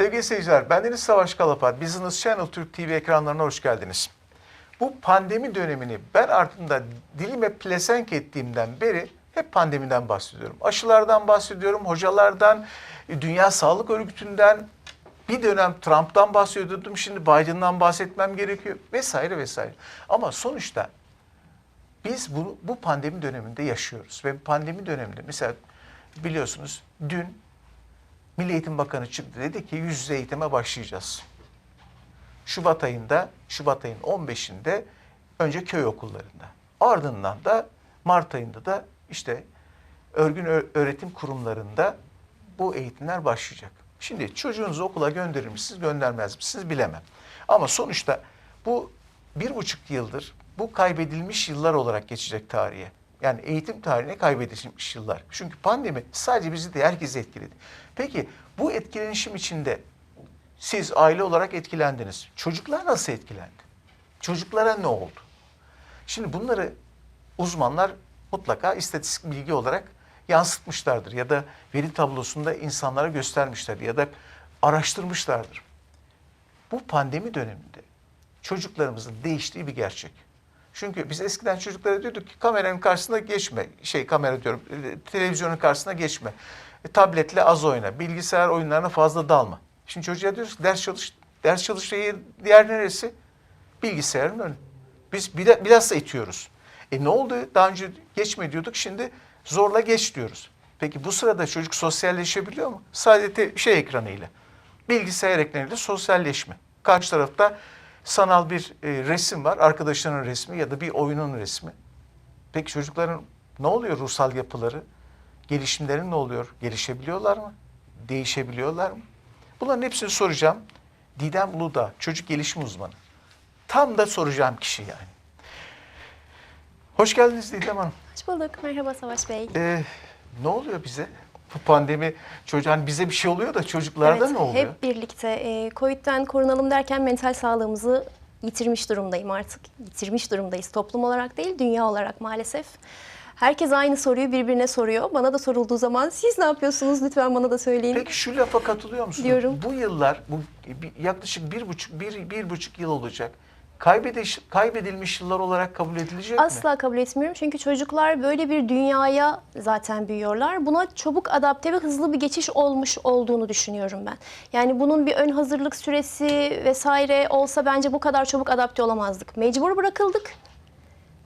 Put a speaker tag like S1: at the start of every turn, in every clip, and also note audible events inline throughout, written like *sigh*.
S1: Sevgili seyirciler, bendeniz Savaş Kalapat. Business Channel Türk TV ekranlarına hoş geldiniz. Bu pandemi dönemini ben ardında dilime plesenk ettiğimden beri hep pandemiden bahsediyorum. Aşılardan bahsediyorum, hocalardan, Dünya Sağlık Örgütü'nden, bir dönem Trump'tan bahsediyordum, şimdi Biden'dan bahsetmem gerekiyor vesaire vesaire. Ama sonuçta biz bunu bu pandemi döneminde yaşıyoruz ve pandemi döneminde mesela biliyorsunuz dün Milli Eğitim Bakanı çıktı dedi ki yüz yüze eğitime başlayacağız. Şubat ayında, Şubat ayının 15'inde önce köy okullarında. Ardından da Mart ayında da işte örgün öğretim kurumlarında bu eğitimler başlayacak. Şimdi çocuğunuzu okula gönderir misiniz, göndermez misiniz bilemem. Ama sonuçta bu bir buçuk yıldır bu kaybedilmiş yıllar olarak geçecek tarihe. Yani eğitim tarihine kaybedilmiş yıllar. Çünkü pandemi sadece bizi de herkesi etkiledi. Peki bu etkilenişim içinde siz aile olarak etkilendiniz. Çocuklar nasıl etkilendi? Çocuklara ne oldu? Şimdi bunları uzmanlar mutlaka istatistik bilgi olarak yansıtmışlardır ya da veri tablosunda insanlara göstermişlerdir ya da araştırmışlardır. Bu pandemi döneminde çocuklarımızın değiştiği bir gerçek. Çünkü biz eskiden çocuklara diyorduk ki kameranın karşısına geçme. Şey kamera diyorum, e, televizyonun karşısına geçme. E, tabletle az oyna, bilgisayar oyunlarına fazla dalma. Şimdi çocuğa diyoruz ki ders çalış, ders çalıştığı diğer neresi? Bilgisayarın önü. Biz bila- bilhassa itiyoruz. E ne oldu? Daha önce geçme diyorduk, şimdi zorla geç diyoruz. Peki bu sırada çocuk sosyalleşebiliyor mu? Sadece şey ekranıyla. Bilgisayar ekranıyla sosyalleşme. Karşı tarafta sanal bir e, resim var, arkadaşlarının resmi ya da bir oyunun resmi. Peki çocukların ne oluyor ruhsal yapıları? Gelişimleri ne oluyor? Gelişebiliyorlar mı? Değişebiliyorlar mı? Bunların hepsini soracağım. Didem Uluda, çocuk gelişim uzmanı. Tam da soracağım kişi yani. Hoş geldiniz Didem Hanım.
S2: Hoş bulduk. Merhaba Savaş Bey.
S1: Ee, ne oluyor bize? Bu pandemi çocuğun hani bize bir şey oluyor da çocuklarda
S2: evet,
S1: ne oluyor?
S2: hep birlikte e, Covid'den korunalım derken mental sağlığımızı yitirmiş durumdayım artık. Yitirmiş durumdayız. Toplum olarak değil, dünya olarak maalesef. Herkes aynı soruyu birbirine soruyor. Bana da sorulduğu zaman siz ne yapıyorsunuz lütfen bana da söyleyin.
S1: Peki şu lafa katılıyor musunuz?
S2: Diyorum.
S1: Bu yıllar, bu yaklaşık bir buçuk, bir, bir buçuk yıl olacak. Kaybediş, kaybedilmiş yıllar olarak kabul edilecek mi?
S2: Asla kabul etmiyorum çünkü çocuklar böyle bir dünyaya zaten büyüyorlar. Buna çabuk adapte ve hızlı bir geçiş olmuş olduğunu düşünüyorum ben. Yani bunun bir ön hazırlık süresi vesaire olsa bence bu kadar çabuk adapte olamazdık. Mecbur bırakıldık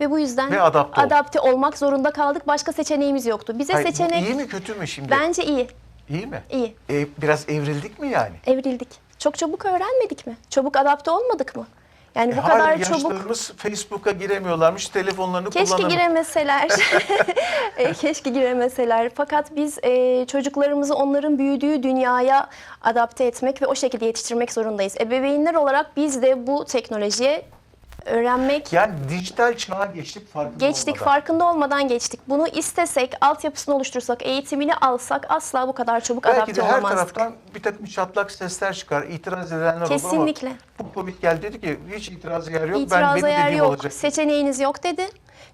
S2: ve bu yüzden
S1: Ve adapte
S2: adapte olmak zorunda kaldık. Başka seçeneğimiz yoktu. Bize
S1: Hayır,
S2: seçenek
S1: iyi mi kötü mü şimdi?
S2: bence iyi.
S1: İyi mi?
S2: İyi.
S1: E, biraz evrildik mi yani?
S2: Evrildik. Çok çabuk öğrenmedik mi? Çabuk adapte olmadık mı? Yani
S1: E,
S2: bu
S1: hala
S2: kadar çabuk
S1: yaşlarımız Facebook'a giremiyorlarmış, telefonlarını
S2: Keşke
S1: kullanamıyor.
S2: giremeseler. *laughs* *laughs* E, Keşke giremeseler. Fakat biz e, çocuklarımızı onların büyüdüğü dünyaya adapte etmek ve o şekilde yetiştirmek zorundayız. Ebeveynler olarak biz de bu teknolojiye öğrenmek,
S1: Yani dijital çağa geçtik farkında
S2: geçtik,
S1: olmadan.
S2: farkında olmadan geçtik. Bunu istesek, altyapısını oluştursak, eğitimini alsak asla bu kadar çabuk
S1: Belki
S2: adapte
S1: de her
S2: olamazdık.
S1: taraftan bir takım çatlak sesler çıkar, itiraz edenler olur
S2: Kesinlikle.
S1: bu Covid geldi dedi ki hiç itiraz yer yok, ben
S2: İtiraza
S1: benim
S2: yer yok,
S1: olacak.
S2: seçeneğiniz yok dedi.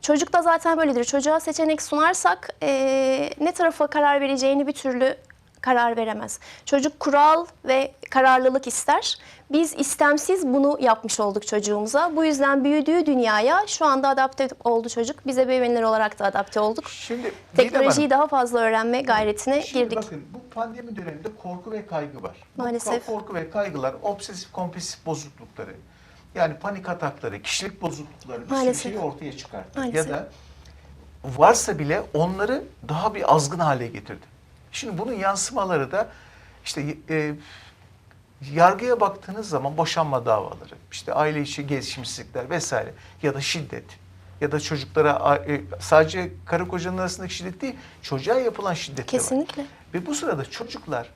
S2: Çocuk da zaten böyledir. Çocuğa seçenek sunarsak eee, ne tarafa karar vereceğini bir türlü karar veremez. Çocuk kural ve kararlılık ister. Biz istemsiz bunu yapmış olduk çocuğumuza. Bu yüzden büyüdüğü dünyaya şu anda adapte oldu çocuk. Biz ebeveynler olarak da adapte olduk.
S1: Şimdi
S2: Teknolojiyi daha fazla öğrenme gayretine
S1: şimdi
S2: girdik.
S1: bakın bu pandemi döneminde korku ve kaygı var. Bu
S2: Maalesef.
S1: korku ve kaygılar obsesif kompulsif bozuklukları yani panik atakları, kişilik bozuklukları bir sürü şeyi ortaya çıkarttı.
S2: Maalesef.
S1: Ya da varsa bile onları daha bir azgın hale getirdi. Şimdi bunun yansımaları da işte e, yargıya baktığınız zaman boşanma davaları, işte aile içi gelişimsizlikler vesaire ya da şiddet ya da çocuklara e, sadece karı kocanın arasındaki şiddet değil, çocuğa yapılan şiddet de var.
S2: Kesinlikle.
S1: Ve bu sırada çocuklar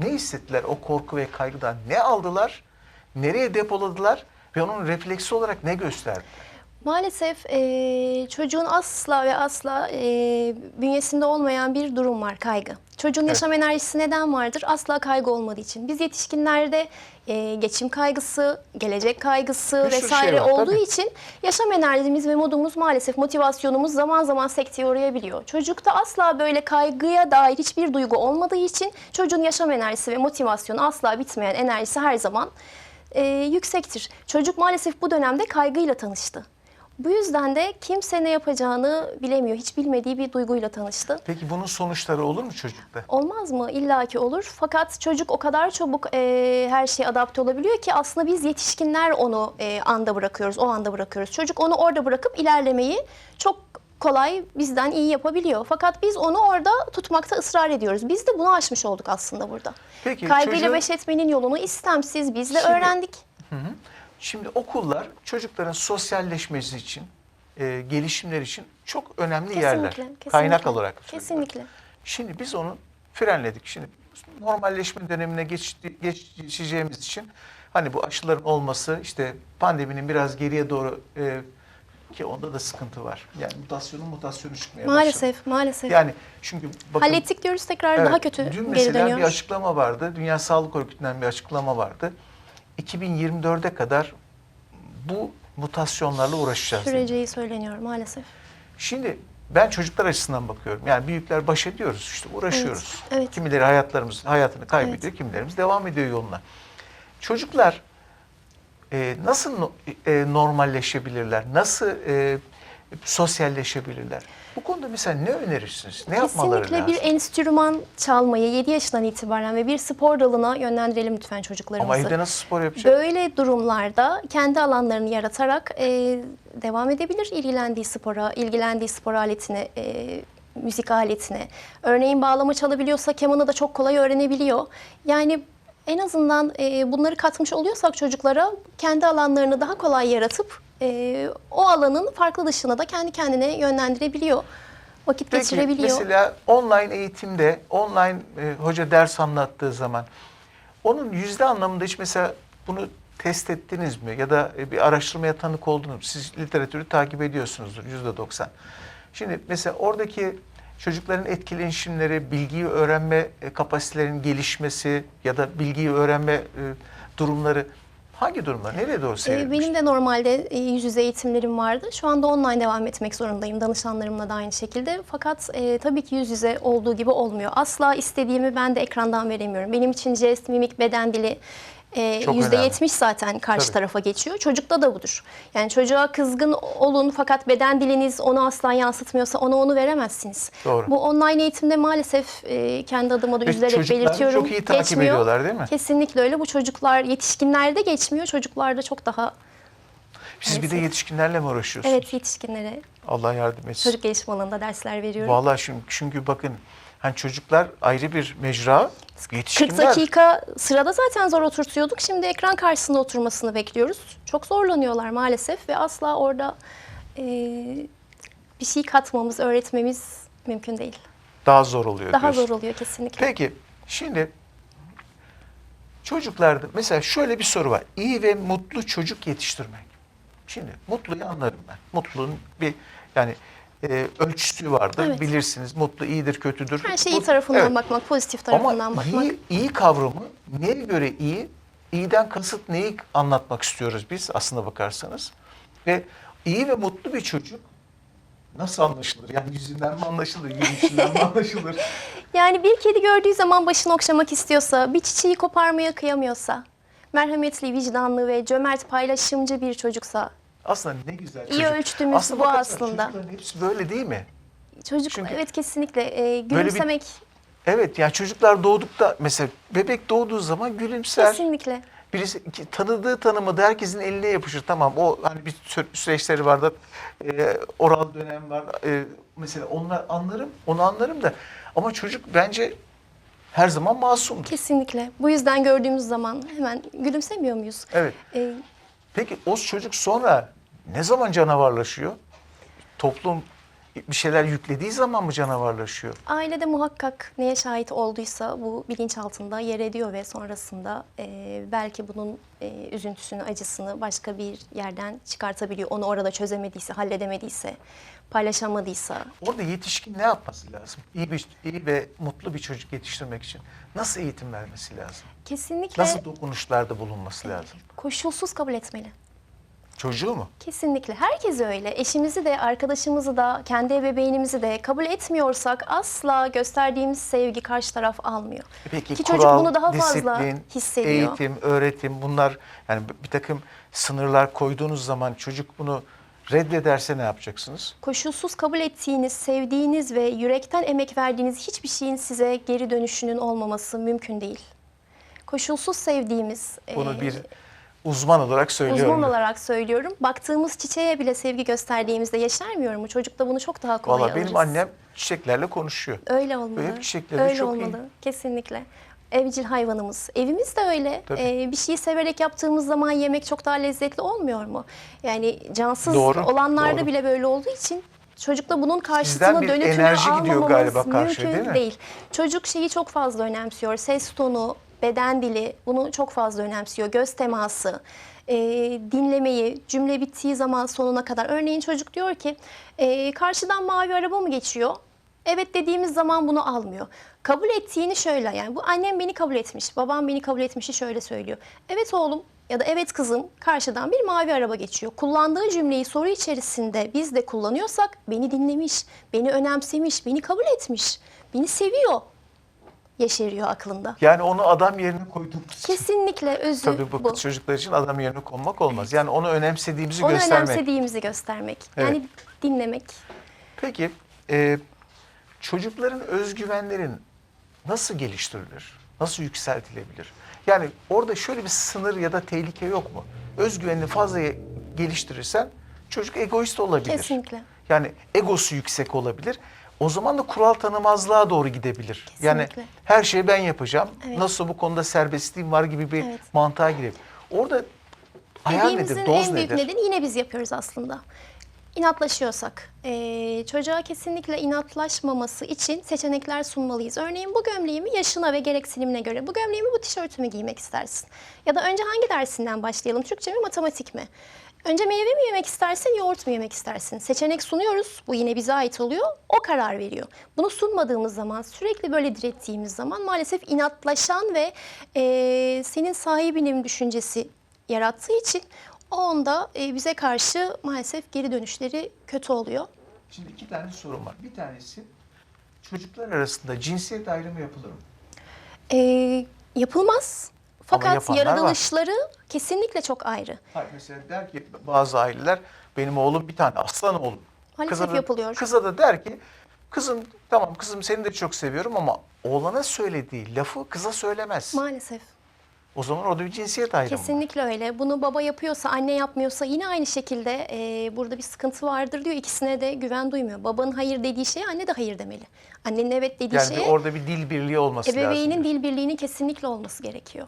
S1: ne hissettiler o korku ve kaygıdan? Ne aldılar? Nereye depoladılar? Ve onun refleksi olarak ne gösterdi?
S2: Maalesef eee, çocuğun asla ve asla eee, bünyesinde olmayan bir durum var kaygı. Çocuğun
S1: Evet.
S2: yaşam enerjisi neden vardır? Asla kaygı olmadığı için. Biz yetişkinlerde e, geçim kaygısı, gelecek kaygısı
S1: Bir şey
S2: vesaire
S1: şey var,
S2: olduğu
S1: tabii.
S2: için yaşam enerjimiz ve modumuz maalesef motivasyonumuz zaman zaman sekteye uğrayabiliyor. Çocukta asla böyle kaygıya dair hiçbir duygu olmadığı için çocuğun yaşam enerjisi ve motivasyonu asla bitmeyen enerjisi her zaman e, yüksektir. Çocuk maalesef bu dönemde kaygıyla tanıştı. Bu yüzden de kimse ne yapacağını bilemiyor. Hiç bilmediği bir duyguyla tanıştı.
S1: Peki bunun sonuçları olur mu çocukta?
S2: Olmaz mı? İlla ki olur. Fakat çocuk o kadar çabuk e, her şeye adapte olabiliyor ki aslında biz yetişkinler onu e, anda bırakıyoruz, o anda bırakıyoruz. Çocuk onu orada bırakıp ilerlemeyi çok kolay bizden iyi yapabiliyor. Fakat biz onu orada tutmakta ısrar ediyoruz. Biz de bunu aşmış olduk aslında burada.
S1: Peki,
S2: Kaygıyla
S1: çocuğun-
S2: baş etmenin yolunu istemsiz biz de
S1: Şimdi-
S2: öğrendik.
S1: Şimdi okullar çocukların sosyalleşmesi için, e, gelişimleri için çok önemli yerler.
S2: Kesinlikle,
S1: Kaynak
S2: kesinlikle.
S1: olarak. söylüyorum.
S2: Kesinlikle.
S1: Şimdi biz onu frenledik. Şimdi normalleşme dönemine geçti, geçeceğimiz için hani bu aşıların olması işte pandeminin biraz geriye doğru e, ki onda da sıkıntı var. Yani mutasyonun mutasyonu çıkmaya başladı.
S2: Maalesef, maalesef.
S1: Yani çünkü bakın
S2: Hallettik diyoruz tekrar
S1: Evet,
S2: daha kötü
S1: Dün
S2: geri
S1: mesela
S2: dönüyor.
S1: bir açıklama vardı. Dünya Sağlık Örgütü'nden bir açıklama vardı. 2024'e kadar bu mutasyonlarla uğraşacağız.
S2: Süreceği söyleniyor maalesef.
S1: Şimdi ben çocuklar açısından bakıyorum. Yani büyükler baş ediyoruz işte uğraşıyoruz.
S2: Evet, evet.
S1: Kimileri hayatlarımız hayatını kaybediyor, kimilerimiz devam ediyor yoluna. Çocuklar e, nasıl no- e, normalleşebilirler? Nasıl e, sosyalleşebilirler? Bu konuda mesela ne önerirsiniz? Ne yapmaları
S2: Kesinlikle
S1: lazım?
S2: bir enstrüman çalmayı 7 yaşından itibaren ve bir spor dalına yönlendirelim lütfen çocuklarımızı.
S1: Ama evde nasıl spor yapacak?
S2: Böyle durumlarda kendi alanlarını yaratarak e, devam edebilir ilgilendiği spora, ilgilendiği spor aletine, e, müzik aletine. Örneğin bağlama çalabiliyorsa kemanı da çok kolay öğrenebiliyor. Yani en azından e, bunları katmış oluyorsak çocuklara kendi alanlarını daha kolay yaratıp e, o alanın farklı dışına da kendi kendine yönlendirebiliyor. Vakit
S1: Peki
S2: geçirebiliyor.
S1: mesela online eğitimde online e, hoca ders anlattığı zaman onun yüzde anlamında hiç mesela bunu test ettiniz mi? Ya da e, bir araştırmaya tanık oldunuz mu? Siz literatürü takip ediyorsunuzdur yüzde doksan. Şimdi mesela oradaki çocukların etkileşimleri, bilgiyi öğrenme e, kapasitelerinin gelişmesi ya da bilgiyi öğrenme e, durumları hangi durumlar? Nereye doğru
S2: Ee,
S1: seyretmiş?
S2: Benim de normalde e, yüz yüze eğitimlerim vardı. Şu anda online devam etmek zorundayım. Danışanlarımla da aynı şekilde. Fakat e, tabii ki yüz yüze olduğu gibi olmuyor. Asla istediğimi ben de ekrandan veremiyorum. Benim için jest, mimik, beden dili e,
S1: Çok
S2: yüzde
S1: önemli.
S2: yetmiş zaten karşı
S1: Tabii.
S2: tarafa geçiyor. Çocukta da budur. Yani çocuğa kızgın olun fakat beden diliniz onu asla yansıtmıyorsa ona onu veremezsiniz.
S1: Doğru.
S2: Bu online eğitimde maalesef e, kendi adıma da
S1: Ve
S2: üzülerek
S1: çocuklar
S2: belirtiyorum.
S1: çok iyi takip
S2: geçmiyor.
S1: ediyorlar değil mi?
S2: Kesinlikle öyle. Bu çocuklar yetişkinlerde geçmiyor. Çocuklarda çok daha
S1: Siz bir de
S2: maalesef.
S1: yetişkinlerle mi uğraşıyorsunuz?
S2: Evet yetişkinlere
S1: Allah yardım etsin.
S2: çocuk gelişim alanında dersler veriyorum.
S1: Vallahi çünkü, çünkü bakın hani çocuklar ayrı bir mecra,
S2: 40
S1: yetişkinler
S2: dakika sırada zaten zor oturtuyorduk. Şimdi ekran karşısında oturmasını bekliyoruz. Çok zorlanıyorlar maalesef ve asla orada e, bir şey katmamız, öğretmemiz mümkün değil.
S1: daha zor oluyor
S2: Daha
S1: diyorsun.
S2: zor oluyor kesinlikle.
S1: Peki şimdi çocuklarda mesela şöyle bir soru var. İyi ve mutlu çocuk yetiştirmek. Şimdi mutluyu anlarım ben. Mutluluğun bir yani e, ölçüsü vardır.
S2: Evet.
S1: Bilirsiniz mutlu iyidir kötüdür.
S2: Her şey
S1: Bu-
S2: iyi tarafından
S1: Evet.
S2: bakmak, pozitif tarafından
S1: Ama
S2: bakmak.
S1: iyi, iyi kavramı neye göre iyi? İyiden kasıt neyi anlatmak istiyoruz biz aslında bakarsanız? Ve iyi ve mutlu bir çocuk nasıl anlaşılır? Yani yüzünden mi anlaşılır, gülüşünden mi *laughs* anlaşılır?
S2: Yani bir kedi gördüğü zaman başını okşamak istiyorsa, bir çiçeği koparmaya kıyamıyorsa, merhametli, vicdanlı ve cömert paylaşımcı bir çocuksa,
S1: Aslında ne güzel
S2: İyi
S1: çocuk.
S2: ölçtüğümüz bu
S1: bakarsan
S2: aslında.
S1: Çocukların hepsi böyle değil mi?
S2: çocuk
S1: Çünkü-
S2: evet kesinlikle e,
S1: bir-
S2: gülümsemek
S1: Evet yani çocuklar doğdukta mesela bebek doğduğu zaman gülümser.
S2: kesinlikle.
S1: Birisi ki tanıdığı tanımadığı herkesin eline yapışır. Tamam o hani bir sü- süreçleri vardır. E, oral dönem var. E, mesela onlar anlarım. Onu anlarım da ama çocuk bence her zaman masumdur.
S2: Kesinlikle. Bu yüzden gördüğümüz zaman hemen gülümsemiyor muyuz?
S1: Evet.
S2: Ee,
S1: Peki o çocuk sonra ne zaman canavarlaşıyor? Toplum bir şeyler yüklediği zaman mı canavarlaşıyor?
S2: Ailede muhakkak neye şahit olduysa bu bilinç altında yer ediyor ve sonrasında e, belki bunun e, üzüntüsünü, acısını başka bir yerden çıkartabiliyor. Onu orada çözemediyse, halledemediyse, paylaşamadıysa.
S1: Orada yetişkin ne yapması lazım? İyi bir iyi ve mutlu bir çocuk yetiştirmek için nasıl eğitim vermesi lazım?
S2: Kesinlikle
S1: Nasıl dokunuşlarda bulunması lazım?
S2: koşulsuz kabul etmeli.
S1: Çocuğu mu?
S2: Kesinlikle. Herkes öyle. Eşimizi de, arkadaşımızı da, kendi ebeveynimizi de kabul etmiyorsak asla gösterdiğimiz sevgi karşı taraf almıyor.
S1: E Peki
S2: Ki
S1: kural,
S2: çocuk bunu daha fazla
S1: disiplin,
S2: hissediyor.
S1: eğitim, öğretim bunlar yani bir takım sınırlar koyduğunuz zaman çocuk bunu reddederse ne yapacaksınız?
S2: Koşulsuz kabul ettiğiniz, sevdiğiniz ve yürekten emek verdiğiniz hiçbir şeyin size geri dönüşünün olmaması mümkün değil. Koşulsuz sevdiğimiz,
S1: Bunu
S2: e,
S1: bir uzman olarak söylüyorum.
S2: uzman olarak söylüyorum. Baktığımız çiçeğe bile sevgi gösterdiğimizde yeşermiyor mu? Çocuk da bunu çok daha kolay
S1: Valla
S2: alırız.
S1: benim annem çiçeklerle konuşuyor.
S2: Öyle olmalı.
S1: Böyle çiçekleri
S2: öyle
S1: çok iyi.
S2: olmalı. Kesinlikle. Evcil hayvanımız. Evimiz de öyle.
S1: Tabii.
S2: Ee, bir şeyi severek yaptığımız zaman yemek çok daha lezzetli olmuyor mu? Yani cansız
S1: Doğru,
S2: olanlarda
S1: doğru.
S2: bile böyle olduğu için çocukta bunun karşısına dönütünü
S1: enerji gidiyor galiba karşıya,
S2: mümkün
S1: değil mi?
S2: Çocuk şeyi çok fazla önemsiyor. Ses tonu, beden dili bunu çok fazla önemsiyor. Göz teması, e, dinlemeyi, cümle bittiği zaman sonuna kadar. Örneğin çocuk diyor ki e, karşıdan mavi araba mı geçiyor? Evet dediğimiz zaman bunu almıyor. Kabul ettiğini şöyle yani bu annem beni kabul etmiş, babam beni kabul etmişi şöyle söylüyor. Evet oğlum ya da evet kızım karşıdan bir mavi araba geçiyor. Kullandığı cümleyi soru içerisinde biz de kullanıyorsak beni dinlemiş, beni önemsemiş, beni kabul etmiş, beni seviyor yeşeriyor aklında.
S1: Yani onu adam yerine için.
S2: Kesinlikle özü
S1: Tabii bu,
S2: bu.
S1: çocuklar için adam yerine konmak olmaz. Yani onu önemsediğimizi
S2: Onu
S1: göstermek.
S2: önemsediğimizi göstermek.
S1: Evet.
S2: Yani dinlemek.
S1: Peki e, çocukların özgüvenlerin nasıl geliştirilir? Nasıl yükseltilebilir? Yani orada şöyle bir sınır ya da tehlike yok mu? Özgüvenini fazla geliştirirsen çocuk egoist olabilir.
S2: Kesinlikle.
S1: Yani egosu yüksek olabilir. O zaman da kural tanımazlığa doğru gidebilir. Yani
S2: Kesinlikle.
S1: her şeyi ben yapacağım.
S2: Evet.
S1: Nasıl bu konuda serbestliğim var gibi bir
S2: Evet.
S1: mantığa girebilir. Orada ayar nedir, doz
S2: en büyük
S1: nedir?
S2: nedeni yine biz yapıyoruz aslında. İnatlaşıyorsak, eee, çocuğa kesinlikle inatlaşmaması için seçenekler sunmalıyız. Örneğin bu gömleğimi yaşına ve gereksinimine göre, bu gömleğimi bu tişörtümü giymek istersin. Ya da önce hangi dersinden başlayalım, Türkçe mi, matematik mi? Önce meyve mi yemek istersin, yoğurt mu yemek istersin? Seçenek sunuyoruz, bu yine bize ait oluyor, o karar veriyor. Bunu sunmadığımız zaman, sürekli böyle direttiğimiz zaman maalesef inatlaşan ve eee, senin sahibinim düşüncesi yarattığı için o onda e, bize karşı maalesef geri dönüşleri kötü oluyor.
S1: Şimdi iki tane sorun var. Bir tanesi çocuklar arasında cinsiyet ayrımı yapılır mı?
S2: E, yapılmaz. Fakat
S1: yapanlar var.
S2: yaratılışları kesinlikle çok ayrı.
S1: Hayır mesela der ki bazı aileler benim oğlum bir tane aslan oğlum.
S2: Maalesef
S1: da,
S2: yapılıyor.
S1: Kıza da der ki kızım tamam kızım seni de çok seviyorum ama oğlana söylediği lafı kıza söylemez.
S2: Maalesef.
S1: o zaman orada bir cinsiyet ayrımı var.
S2: Kesinlikle öyle. Bunu baba yapıyorsa, anne yapmıyorsa yine aynı şekilde e, burada bir sıkıntı vardır diyor. İkisine de güven duymuyor. Babanın hayır dediği şeye anne de hayır demeli. Annenin evet dediği
S1: Yani bir-
S2: şeye
S1: orada bir dil birliği olması lazım.
S2: ebeveynin dil birliğinin kesinlikle olması gerekiyor.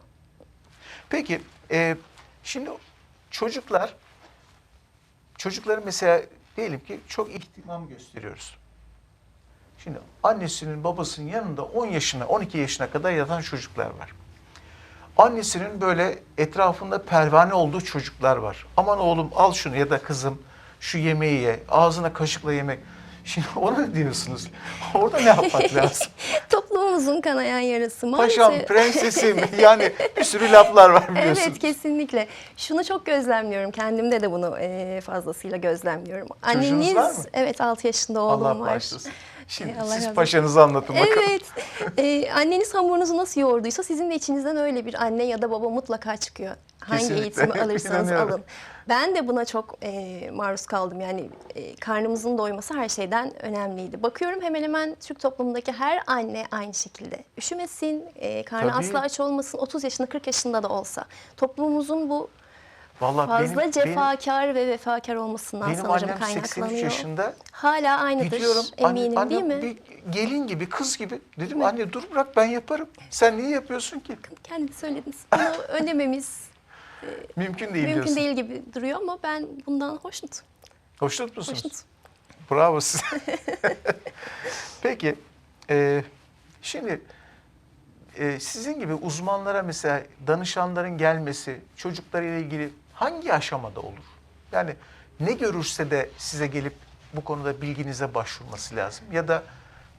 S1: Peki e, şimdi çocuklar çocukların mesela diyelim ki çok ihtimam gösteriyoruz. Şimdi annesinin babasının yanında 10 yaşına 12 yaşına kadar yatan çocuklar var. Annesinin böyle etrafında pervane olduğu çocuklar var. Aman oğlum al şunu ya da kızım şu yemeği ye. Ağzına kaşıkla yemek. Şimdi *laughs* ona ne diyorsunuz? Orada ne yapmak *laughs* lazım?
S2: Toplumumuzun kanayan yarası. Maalesef.
S1: Paşam, *laughs* prensesim yani bir sürü laflar var biliyorsunuz.
S2: Evet kesinlikle. Şunu çok gözlemliyorum. Kendimde de bunu e, fazlasıyla gözlemliyorum.
S1: Çocuğunuz var mı?
S2: evet 6 yaşında oğlum
S1: Allah
S2: var.
S1: bağışlasın. Şimdi
S2: Allah
S1: siz paşanızı anlatın bakalım.
S2: Evet. E, anneniz hamurunuzu nasıl yoğurduysa sizin de içinizden öyle bir anne ya da baba mutlaka çıkıyor. Hangi
S1: Kesinlikle.
S2: eğitimi *laughs* alırsanız alın. Ben de buna çok e, maruz kaldım. Yani e, karnımızın doyması her şeyden önemliydi. Bakıyorum hemen hemen Türk toplumundaki her anne aynı şekilde. Üşümesin, e, karnı
S1: Tabii.
S2: asla aç olmasın. 30 yaşında 40 yaşında da olsa. Toplumumuzun bu
S1: Vallahi
S2: fazla
S1: benim,
S2: cefakar ve vefakar olmasından
S1: benim, benim
S2: sanırım
S1: annem 83
S2: kaynaklanıyor.
S1: yaşında.
S2: Hala aynıdır
S1: Gidiyorum
S2: eminim
S1: anne,
S2: değil mi?
S1: bir gelin gibi kız gibi. Dedim anne dur bırak ben yaparım. Sen niye yapıyorsun ki?
S2: Kendiniz söylediniz. Bunu *laughs* önememiz
S1: Mümkün değil
S2: mümkün
S1: diyorsun.
S2: değil gibi duruyor ama ben bundan hoşnut.
S1: Hoşnut musunuz?
S2: Hoşnut.
S1: Bravo size. *laughs* Peki, e, şimdi e, sizin gibi uzmanlara mesela danışanların gelmesi çocuklarıyla ilgili hangi aşamada olur? Yani ne görürse de size gelip bu konuda bilginize başvurması lazım ya da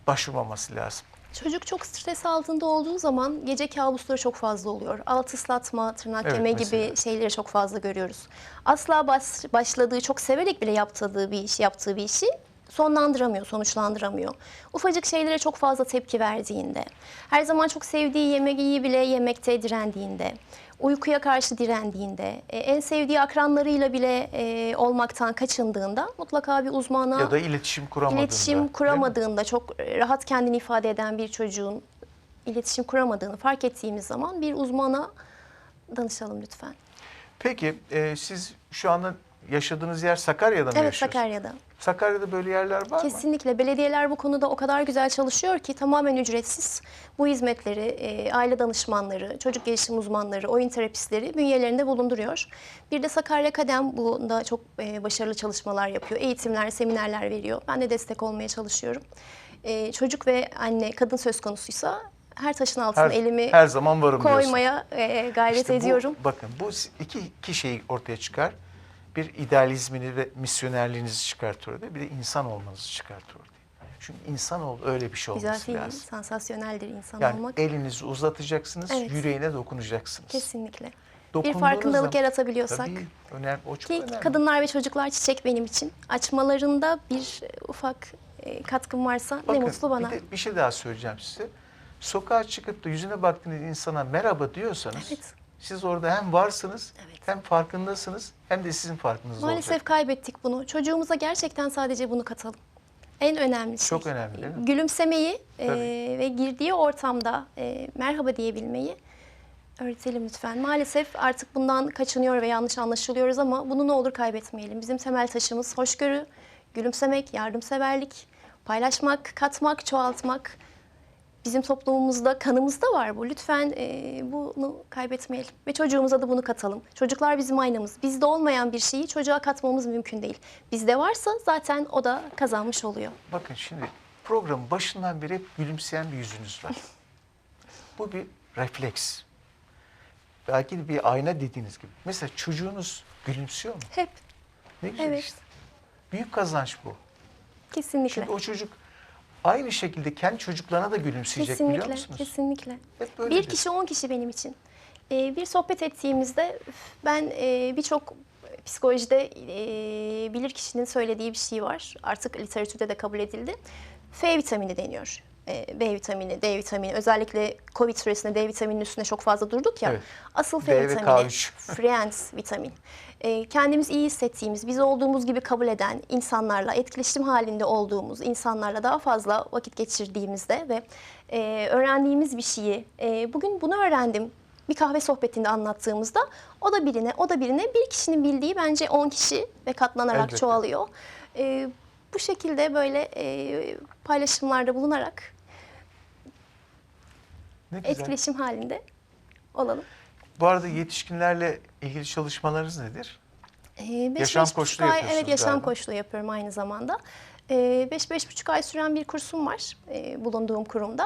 S1: başvurmaması lazım.
S2: Çocuk çok stres altında olduğu zaman gece kabusları çok fazla oluyor. Alt ıslatma, tırnak
S1: Evet,
S2: yeme
S1: mesela.
S2: gibi şeyleri çok fazla görüyoruz. Asla baş- başladığı, çok severek bile yaptığı bir iş, yaptığı bir işi sonlandıramıyor, sonuçlandıramıyor. Ufacık şeylere çok fazla tepki verdiğinde, her zaman çok sevdiği yemeği bile yemekte direndiğinde, uykuya karşı direndiğinde, e, en sevdiği akranlarıyla bile e, olmaktan kaçındığında mutlaka bir uzmana
S1: Ya da iletişim kuramadığında.
S2: İletişim kuramadığında çok rahat kendini ifade eden bir çocuğun iletişim kuramadığını fark ettiğimiz zaman bir uzmana danışalım lütfen.
S1: Peki e, siz şu anda yaşadığınız yer Sakarya'da mı
S2: Evet
S1: yaşıyorsunuz?
S2: Sakarya'da.
S1: Sakarya'da böyle yerler var mı?
S2: Kesinlikle belediyeler bu konuda o kadar güzel çalışıyor ki tamamen ücretsiz bu hizmetleri e, aile danışmanları, çocuk gelişim uzmanları, oyun terapistleri bünyelerinde bulunduruyor. Bir de Sakarya Kadem bunda çok e, başarılı çalışmalar yapıyor. Eğitimler, seminerler veriyor. Ben de destek olmaya çalışıyorum. E, çocuk ve anne, kadın söz konusuysa her taşın altına
S1: Her,
S2: elimi
S1: her zaman varım diyorsun.
S2: koymaya e, gayret
S1: İşte bu-
S2: ediyorum.
S1: bakın bu iki, iki şeyi ortaya çıkar. Bir idealizmini ve misyonerliğinizi çıkartır orada. Bir de insan olmanızı çıkartır orada. Çünkü insan ol öyle bir şey olması
S2: değil,
S1: lazım.
S2: sansasyoneldir insan
S1: Yani
S2: olmak.
S1: elinizi uzatacaksınız,
S2: Evet.
S1: yüreğine dokunacaksınız.
S2: Kesinlikle. Bir farkındalık
S1: zaman-
S2: yaratabiliyorsak.
S1: Tabii, önemli, o çok
S2: Ki
S1: önemli.
S2: kadınlar ve çocuklar çiçek benim için. Açmalarında bir e, ufak e, katkım varsa ne
S1: Bakın,
S2: mutlu bana.
S1: Bir, de bir şey daha söyleyeceğim size. Sokağa çıkıp da yüzüne baktığınız insana merhaba diyorsanız
S2: Evet.
S1: siz orada hem varsınız
S2: Evet.
S1: Hem farkındasınız hem de sizin farkınız
S2: Maalesef
S1: olacak.
S2: kaybettik bunu. Çocuğumuza gerçekten sadece bunu katalım. En önemli şey.
S1: Çok önemli değil mi?
S2: Gülümsemeyi e, ve girdiği ortamda e, merhaba diyebilmeyi öğretelim lütfen. Maalesef artık bundan kaçınıyor ve yanlış anlaşılıyoruz ama bunu ne olur kaybetmeyelim. Bizim temel taşımız hoşgörü, gülümsemek, yardımseverlik, paylaşmak, katmak, çoğaltmak. Bizim toplumumuzda, kanımızda var bu. Lütfen e, bunu kaybetmeyelim. Ve çocuğumuza da bunu katalım. Çocuklar bizim aynamız. Bizde olmayan bir şeyi çocuğa katmamız mümkün değil. Bizde varsa zaten o da kazanmış oluyor.
S1: Bakın şimdi programın başından beri hep gülümseyen bir yüzünüz var. *laughs* Bu bir refleks. Belki de bir ayna dediğiniz gibi. Mesela çocuğunuz gülümsüyor mu?
S2: Hep.
S1: Ne güzel
S2: Evet.
S1: işte. Büyük kazanç bu.
S2: Kesinlikle.
S1: Çünkü o çocuk aynı şekilde kendi çocuklarına da gülümseyecek biliyor
S2: Kesinlikle,
S1: musunuz?
S2: kesinlikle.
S1: Hep.
S2: Bir kişi on kişi benim için. Ee, bir sohbet ettiğimizde ben e, birçok psikolojide e, bilir kişinin söylediği bir şey var. Artık literatürde de kabul edildi. F vitamini deniyor. E, B vitamini, D vitamini. Özellikle Covid süresinde D vitamininin üstüne çok fazla durduk ya.
S1: Evet.
S2: Asıl
S1: D
S2: F
S1: ve
S2: vitamini,
S1: K3. *laughs*
S2: friends vitamin. E, kendimiz iyi hissettiğimiz, biz olduğumuz gibi kabul eden insanlarla, etkileşim halinde olduğumuz insanlarla daha fazla vakit geçirdiğimizde ve e, öğrendiğimiz bir şeyi, e, bugün bunu öğrendim, bir kahve sohbetinde anlattığımızda o da birine, o da birine bir kişinin bildiği bence 10 kişi ve katlanarak
S1: Elbette.
S2: çoğalıyor. E, bu şekilde böyle e, paylaşımlarda bulunarak
S1: Ne güzel.
S2: etkileşim halinde olalım.
S1: Bu arada yetişkinlerle ilgili çalışmalarınız nedir?
S2: Ee, beş,
S1: Yaşam
S2: beş
S1: koçluğu
S2: ay, Evet yaşam
S1: galiba.
S2: koçluğu yapıyorum aynı zamanda. Ee, beş, beş buçuk ay süren bir kursum var e, bulunduğum kurumda.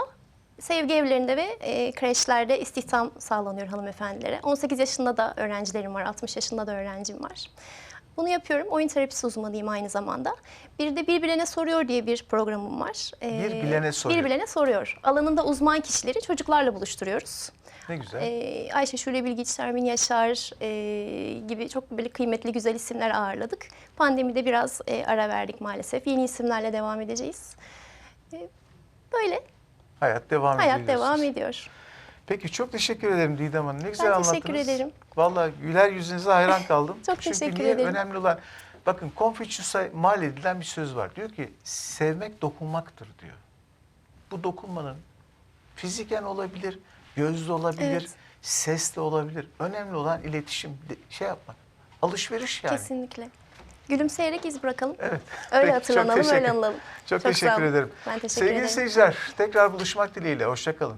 S2: Sevgi evlerinde ve e, kreşlerde istihdam sağlanıyor hanımefendilere. 18 yaşında da öğrencilerim var, 60 yaşında da öğrencim var. Bunu yapıyorum. Oyun terapisi uzmanıyım aynı zamanda. Bir de Bir Bilene Soruyor diye bir programım var. Ee,
S1: Bir Bilene Soruyor.
S2: Bir Bilene Soruyor. Alanında uzman kişileri çocuklarla buluşturuyoruz.
S1: Ne güzel.
S2: Ee, Ayşe Şule Bilgiç, Şermin Yaşar e, gibi çok böyle kıymetli güzel isimler ağırladık. Pandemide biraz e, ara verdik maalesef. Yeni isimlerle devam edeceğiz. E, böyle
S1: hayat devam ediyor.
S2: hayat devam ediyor.
S1: Peki çok teşekkür ederim Didem Hanım. Ne güzel
S2: Ben
S1: anlattınız.
S2: teşekkür ederim.
S1: Vallahi güler yüzünüze hayran *laughs* kaldım.
S2: Çok
S1: Çünkü
S2: teşekkür
S1: niye?
S2: ederim.
S1: Önemli olan bakın Confucius'a mal edilen bir söz var. Diyor ki sevmek dokunmaktır diyor. Bu dokunmanın fiziken olabilir, gözle olabilir,
S2: Evet.
S1: sesle olabilir. Önemli olan iletişim, şey yapmak. Alışveriş yani.
S2: Kesinlikle. Gülümseyerek iz bırakalım.
S1: Evet.
S2: Öyle
S1: Peki, çok
S2: hatırlanalım, öyle anılalım.
S1: Çok,
S2: sağ
S1: teşekkür ederim.
S2: Ben teşekkür
S1: Sevgili
S2: ederim.
S1: seyirciler, tekrar buluşmak dileğiyle. Hoşçakalın.